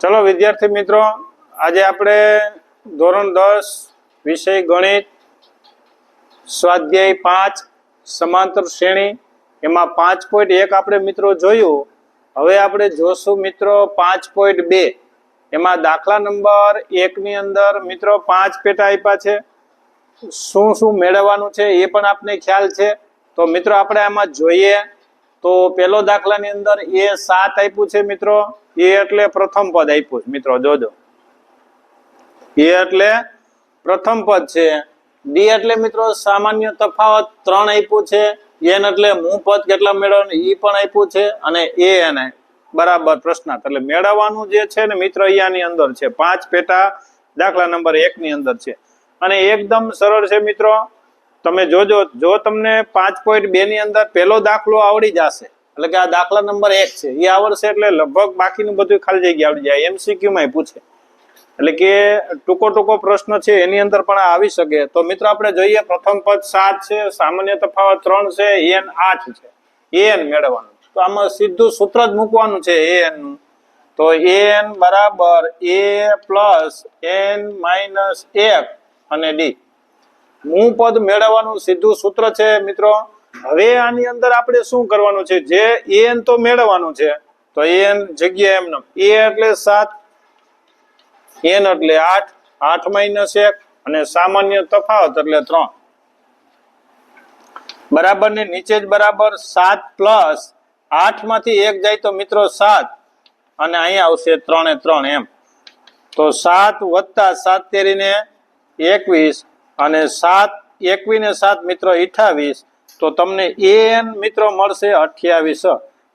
ચલો, વિદ્યાર્થી મિત્રો, આજે આપણે ધોરણ દસ, વિષય ગણિત, સ્વાધ્યાય પાંચ, સમાંતર શ્રેણી, એમાં પાંચ પોઈન્ટ એક આપણે મિત્રો જોયું. હવે આપણે જોશું મિત્રો પાંચ પોઈન્ટ બે. એમાં દાખલા નંબર એકની અંદર મિત્રો પાંચ પેટા આપ્યા છે. શું શું મેળવવાનું છે એ પણ આપને ખ્યાલ છે. તો મિત્રો, આપણે આમાં જોઈએ. તો પેલો દાખલાની અંદર એ સાત આપ્યું છે મિત્રો. એ એટલે પ્રથમ પદ આપ્યું છે. મિત્રો, જોજો. એ એટલે પ્રથમ પદ છે. ડી એટલે મિત્રો સામાન્ય તફાવત ત્રણ આપ્યું છે. એન એટલે હું પદ કેટલા મેળવવાનું એ પણ આપ્યું છે અને એ એને બરાબર પ્રશ્નાર્થ. એટલે મેળવવાનું જે છે ને મિત્ર અહીંયાની અંદર છે. પાંચ પેટા દાખલા નંબર એક ની અંદર છે. અને એકદમ સરળ છે મિત્રો. તમે જોજો, જો તમને પાંચ પોઈન્ટ બે ની અંદર પહેલો દાખલો આવડી જશે એટલે કે આ દાખલા નંબર એક છે. એ આવડશે એટલે લગભગ બાકીનું બધું ખાલી જગ્યા આવડી જાય. એમસીક્યુ માં પૂછે. એટલે કે ટૂંકો ટૂંકો પ્રશ્ન છે, એની અંદર પણ આવી શકે. તો મિત્રો, આપણે જોઈએ પ્રથમ પદ સાત છે, સામાન્ય તફાવત ત્રણ છે, એન આઠ છે. એન મેળવવાનું. તો આમાં સીધું સૂત્ર જ મૂકવાનું છે, એનનું. તો એન બરાબર એ પ્લસ એન માઇનસ એક અને ડી. મૂળ પદ મેળવવાનું સીધું સૂત્ર છે, મિત્રો. હવે આની અંદર આપણે શું કરવાનું છે? જે એન તો મેળવવાનું છે, તો એન જગ્યા એમનો. એ એટલે સાત એન એટલે આઠ આઠ માઇનસ એક અને સામાન્ય તફાવત એટલે ત્રણ. બરાબર ને? નીચે જ બરાબર સાત પ્લસ આઠમાંથી એક જાય તો મિત્રો સાત. અને અહીંયા આવશે ત્રણે ત્રણ એમ. તો સાત વત્તા સાત તેરીને એકવીસ અને સાત એકવીસ ને સાત મિત્રો અઠાવીસ. તો તમને એ એન મિત્રો મળશે અઠ્યાવીસ.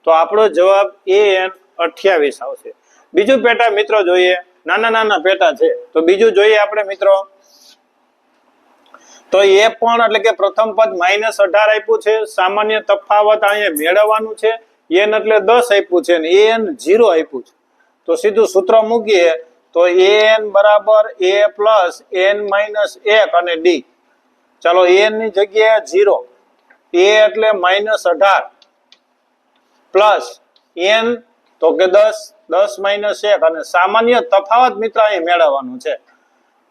તો આપણો જવાબ એ એન અઠ્યાવીસ આવશે. બીજું પેટા મિત્રો જોઈએ. નાના નાના પેટા છે. તો બીજું જોઈએ આપણે મિત્રો. તો એ પણ એટલે કે પ્રથમ પદ માઇનસ અઢાર આપ્યું છે. સામાન્ય તફાવત અહીંયા મેળવવાનું છે. એન એટલે દસ આપ્યું છે એ એન જીરો આપ્યું છે. તો સીધું સૂત્ર મૂકીએ તો એન બરાબર એ પ્લસ એન માઇનસ એક અને ડી. ચાલો એનની જગ્યાએ જીરો એ એટલે માઇનસ અઢાર. પ્લસ એન તો કે દસ દસ માઇનસ એક. અને સામાન્ય તફાવત મિત્ર અહીં મેળવવાનું છે.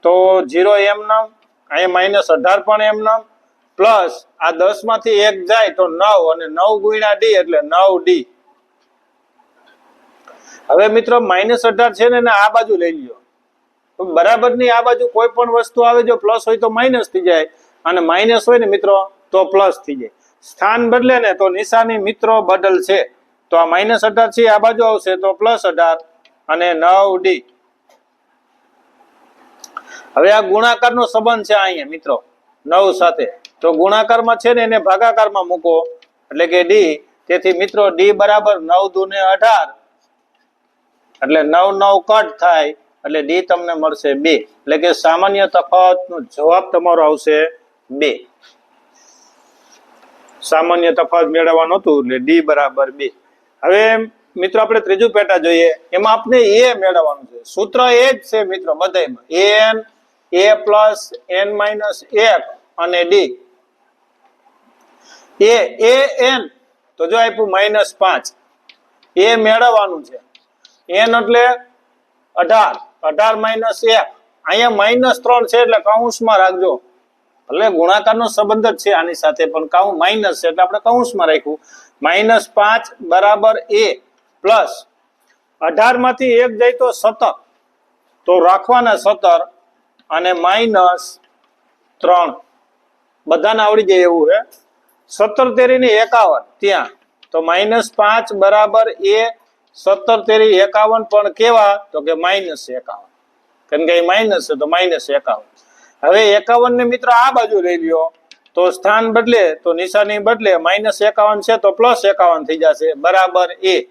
તો જીરો એમ નામ અહીંયા માઇનસ અઢાર પણ એમ નામ. પ્લસ આ દસમાંથી એક જાય તો નવ અને નવ ગુણ્યા ડી એટલે નવ ડી હવે મિત્રો માઇનસ અઢાર છે ને આ બાજુ લઈ લ્યો. બરાબરની આ બાજુ કોઈ પણ વસ્તુ આવે જો પ્લસ હોય તો માઇનસ થઈ જાય. અને માઇનસ હોય ને મિત્રો તો પ્લસ થઈ જાય. સ્થાન બદલે ને તો નિશાની મિત્રો બદલ છે. તો આ માઇનસ અઢાર છે, આ બાજુ આવશે તો પ્લસ અઢાર અને નવ ડી હવે આ ગુણાકારનો સંબંધ છે અહીંયા મિત્રો, નવ સાથે. તો ગુણાકારમાં છે ને એને ભાગાકારમાં મૂકો, એટલે કે ડી તેથી મિત્રો ડી બરાબર નવ દુને અઢાર. એટલે નવ નવ કટ થાય, એટલે ડી તમને મળશે બે. એટલે કે સામાન્ય તફાવતનો જવાબ તમારો આવશે બે. સામાન્ય તફાવત મેળવવાનું હતું એટલે ડી બરાબર બે. હવે મિત્રો, આપણે ત્રીજું પેટા જોઈએ. એમાં આપણે એ મેળવવાનું છે. સૂત્ર એ જ છે મિત્રો બધામાં N A plus N minus એક અને ડી એ એ એન તો જો આપ્યું માઇનસ પાંચ. એ મેળવવાનું છે. એન એટલે અઢાર. અઢાર માઇનસ એક અહીંયા માઇનસ ત્રણ છે એટલે કૌંસમાં રાખજો. ભલે ગુણાકારનો સંબંધ જ છે આની સાથે, પણ કાઉ માઇનસ છે એટલે આપણે કૌંસમાં રાખ્યું. માઇનસ પાંચ બરાબર એ પ્લસ અઢારમાંથી એક જાય તો સત્તર. તો રાખવાના સત્તર અને માઇનસ ત્રણ. બધાને આવડી જાય એવું હે. સત્તર તેરી ને એકાવન ત્યાં. તો માઇનસ પાંચ બરાબર એ સત્તર તેરી એકાવન પણ કેવા? તો કે માઇનસ એકાવન. કેમ કે માઇનસ છે તો માઇનસ એકાવન. હવે એકાવન ને મિત્ર આ બાજુ લઈ લ્યો. તો સ્થાન બદલે, તો નિશાની બદલે, માઇનસ એકાવન છે તો પ્લસ એકાવન થઈ જશે. બરાબર એ.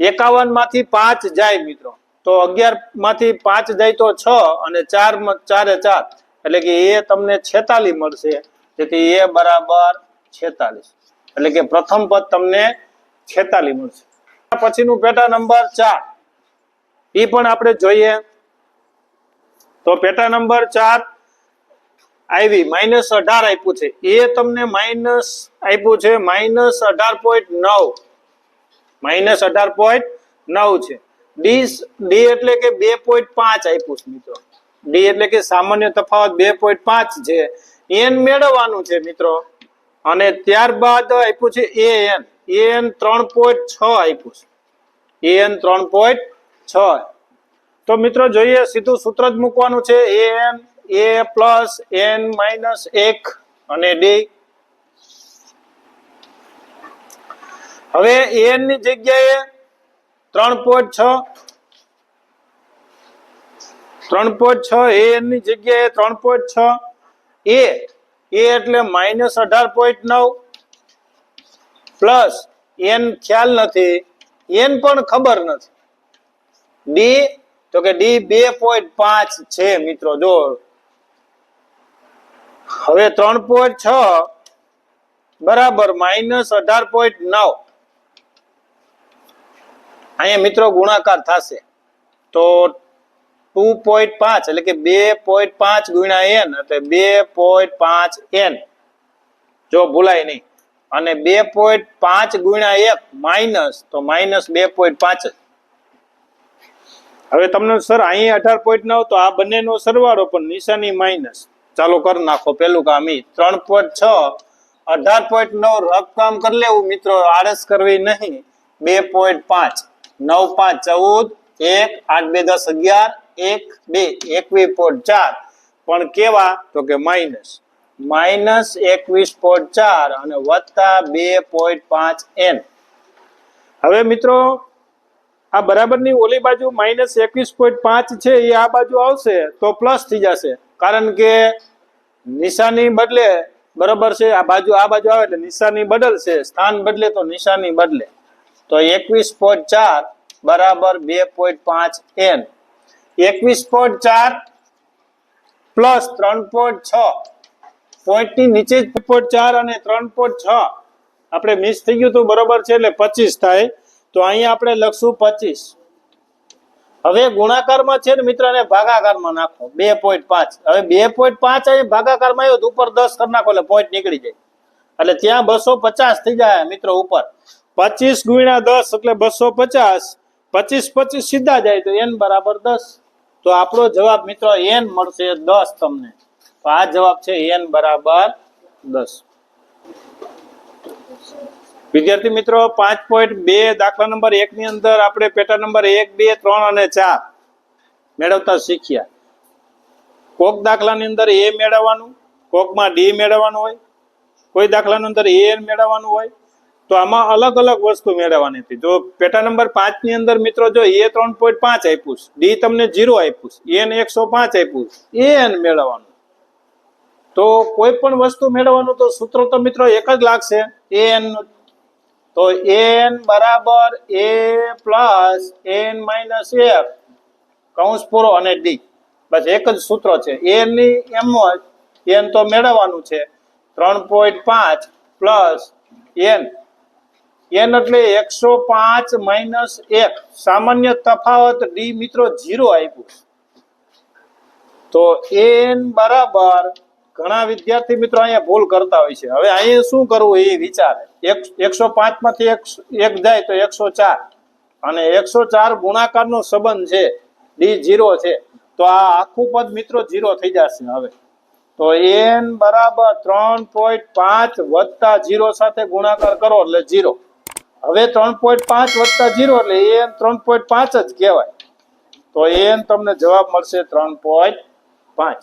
એકાવનમાંથી પાંચ જાય મિત્રો. તો અગિયારમાંથી પાંચ જાય તો છ અને ચાર ચારે ચાર. એટલે કે એ તમને છેતાલીસ મળશે. જેથી એ બરાબર છેતાલીસ. એટલે કે પ્રથમ પદ તમને છેતાલીસ મળશે. પછીનું પેટા નંબર ચાર. એ પણ આપણે જોઈએ. તો પેટા નંબર ચાર આવી માઇનસ અઢાર આપ્યું છે. એ તમને માઇનસ આપ્યું છે માઇનસ અઢાર પોઈન્ટ નવ. માઇનસ અઢાર પોઈન્ટ નવ છે. ડી ડી એટલે કે બે પોઈન્ટ પાંચ આપ્યું છે, મિત્રો. ડી એટલે કે સામાન્ય તફાવત બે પોઈન્ટ પાંચ છે. એન મેળવવાનું છે, મિત્રો. અને ત્યારબાદ આપ્યું છે એ એન એ એન ત્રણ પોઈન્ટ છ આપ્યું છે. એ એન ત્રણ પોઈન્ટ છ. તો મિત્રો, જોઈએ, સીધું સૂત્ર જ મૂકવાનું છે. A N A plus N minus એક અને ડી હવે એનની જગ્યાએ ત્રણ પોઈન્ટ છ. ત્રણ પોઈન્ટ છ એનની જગ્યાએ ત્રણ પોઈન્ટ છ. એ એ એટલે માઇનસ અઢાર પોઈન્ટ નવ. પ્લસ એન ખ્યાલ નથી. એન પણ ખબર નથી. ડી તો કે ડી બે પોઈન્ટ પાંચ છે મિત્રો, જો હવે ત્રણ પોઈન્ટ છ બરાબર માઇનસ અઢાર પોઈન્ટ નવ. અહીંયા મિત્રો ગુણાકાર થશે. તો ટુ પોઈન્ટ પાંચ એટલે કે બે પોઈન્ટ પાંચ ગુણ્યા એન એટલે બે પોઈન્ટ પાંચ એન જો ભૂલાય નહીં. અને બે પોઈન્ટ પાંચ ગુણ્યા એક માઇનસ તો માઇનસ બે પોઈન્ટ પાંચ હવે તમને સર અહીં અઢાર પોઈન્ટ નવ, તો આ બંનેનો સરવાળો પણ નિશાની માઇનસ ચાલો કરી નાખો. પેલું કામ ઈ. ત્રણ પોઈન્ટ છ. અઢાર પોઈન્ટ નવ રકમ કરી લેવું. મિત્રો, આળસ કરવી નહીં. બે પોઈન્ટ પાંચ. નવ પાંચ ચૌદ. એક, આઠ બે દસ અગિયાર. એક, બે. એકવીસ પોઈન્ટ ચાર. પણ કેવા? તો કે માઇનસ માઇનસ એકવીસ પોઈન્ટ ચાર અને વત્તા બે પોઈન્ટ પાંચ એન. હવે મિત્રો આ બરાબરની ઓલી બાજુ માઇનસ એકવીસ પોઈન્ટ પાંચ છે, એ આ બાજુ આવશે તો પ્લસ થઈ જશે. કારણ કે નિશાની બદલે બરાબર છે, આ બાજુ આ બાજુ આવે એટલે નિશાની બદલશે, સ્થાન બદલે તો નિશાની બદલે. તો એકવીસ પોઈન્ટ ચાર બરાબર બે પોઈન્ટ પાંચ એન. એકવીસ પોઈન્ટ ચાર પ્લસ ત્રણ પોઈન્ટ છ. પોઈન્ટની નીચે જ પોઈન્ટ ચાર અને ત્રણ પોઈન્ટ છ. આપણે મિસ થઈ ગયું હતું બરોબર છે, એટલે પચીસ થાય. તો અહીંયા આપણે લખશું પચીસ. હવે ગુણાકારમાં છે ને મિત્ર ને ભાગાકારમાં નાખો. બે પોઈન્ટ પાંચ. હવે બે પોઈન્ટ પાંચ અહીં ભાગાકારમાં આવ્યો ઉપર દસ કરી નાખો એટલે પોઈન્ટ નીકળી જાય. એટલે ત્યાં બસો પચાસ થઈ જાય મિત્રો ઉપર. પચીસ ગુણ્યા દસ એટલે બસો પચાસ. પચીસ પચીસ સીધા જાય તો એન બરાબર દસ. તો આપણો જવાબ મિત્રો એન મળશે દસ તમને. તો આ જવાબ છે એન બરાબર દસ. વિદ્યાર્થી મિત્રો, પાંચ પોઈન્ટ બે દાખલા નંબર એક ની અંદર આપણે પેટા નંબર એક, બે, ત્રણ અને ચાર મેળવતા શીખ્યા. કોક દાખલાની અંદર એ મેળવવાનું, કોકમાં ડી મેળવવાનું હોય, કોઈ દાખલાની અંદર એ મેળવવાનું હોય, તો આમાં અલગ અલગ વસ્તુ મેળવવાની હતી. જો પેટા નંબર પાંચની અંદર મિત્રો જો એ ત્રણ પોઈન્ટ પાંચ આપ્યું ડી તમને જીરો આપ્યું એન એકસો પાંચ આપ્યું એન મેળવવાનું. તો કોઈ પણ વસ્તુ મેળવવાનું તો સૂત્ર તો મિત્રો એક જ લાગશે, એ એન તો એન બરાબર A plus N minus F કૌંસ પૂરો અને ડી બસ એક જ સૂત્ર છે. એન એમ જ એન તો મેળવવાનું છે. ત્રણ પોઈન્ટ પાંચ પ્લસ એન એન એટલે એકસો પાંચ માઇનસ એક. સામાન્ય તફાવત ડી મિત્રો જીરો આપ્યું. તો એન બરાબર ઘણા વિદ્યાર્થી મિત્રો અહીંયા ભૂલ કરતા હોય છે. હવે અહીંયા શું કરવું એ વિચારે. એક, એકસો પાંચમાંથી એક જાય તો એકસો ચાર. અને એકસો ચાર ગુણાકારનો સંબંધ છે, ડી જીરો છે. તો આ આખું પદ મિત્રો જીરો થઈ જશે હવે. તો એન બરાબર ત્રણ પોઈન્ટ પાંચ વત્તા જીરો સાથે ગુણાકાર કરો એટલે જીરો હવે ત્રણ પોઈન્ટ પાંચ વત્તા જીરો એટલે એન ત્રણ પોઈન્ટ પાંચ જ કહેવાય. તો એન તમને જવાબ મળશે ત્રણ પોઈન્ટ પાંચ.